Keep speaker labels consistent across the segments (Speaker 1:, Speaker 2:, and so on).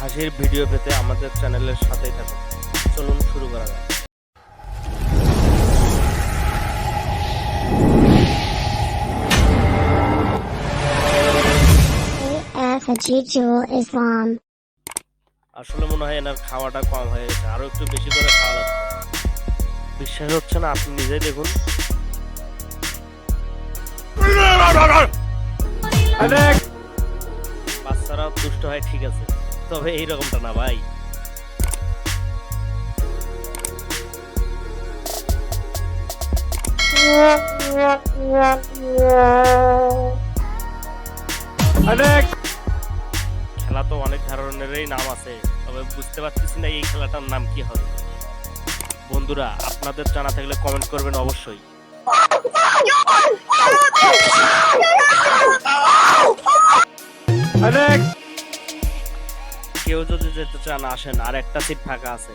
Speaker 1: হাসির ভিডিও পেতে আমাদের চ্যানেলের সাথেই থাকুন। চলুন শুরু করা যাক. আসলে মনে হয় এনার খাওয়াটা কম হয়ে গেছে। আরও একটু বেশি করে খাওয়া বিশ্বাস হচ্ছে না, আপনি নিজেই দেখুন। বাচ্চারাও দুষ্ট হয়, ঠিক আছে। তবে এইরকমটা না ভাই। খেলা তো অনেক ধরনেরই নাম আছে তবে বুঝতে পারতেছি না এই খেলাটার নাম কি হবে। বন্ধুরা আপনাদের জানা থাকলে কমেন্ট করবেন অবশ্যই। কেউ যদি যেতে চান আসেন। আর একটা সিট ফাঁকা আছে।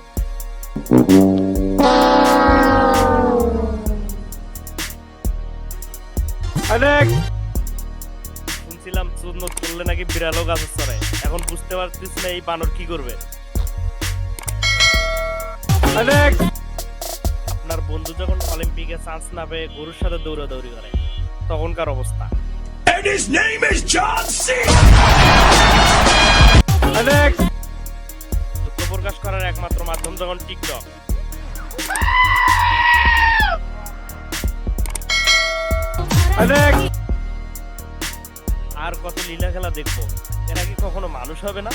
Speaker 1: শুনছিলাম তুললে নাকি বিড়ালও গাছের চড়ে এখন বুঝতে পারতেছি না এই বানর কি করবে। আপনার বন্ধু যখন অলিম্পিকে চান্স না পেয়ে গরুর সাথে দৌড়াদৌড়ি করে তখনকার অবস্থা?
Speaker 2: And his name is John C.
Speaker 1: দুঃখ। প্রকাশ করার একমাত্র মাধ্যম যখন টিকটক। আর কত লীলা খেলা দেখব? এরা কি কখনো মানুষ হবে না?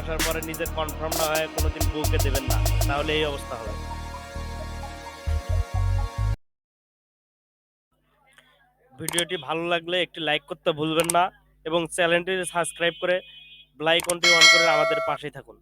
Speaker 1: আসার পরে নিজের কনফার্ম না হয় কোনোদিন বউকে দেবেন না। তাহলে এই অবস্থা হবে। ভিডিওটি ভালো লাগলে একটি লাইক করতে ভুলবেন না এবং চ্যানেলটি সাবস্ক্রাইব করে ব্লাইকনটি অন করে আমাদের পাশেই থাকুন।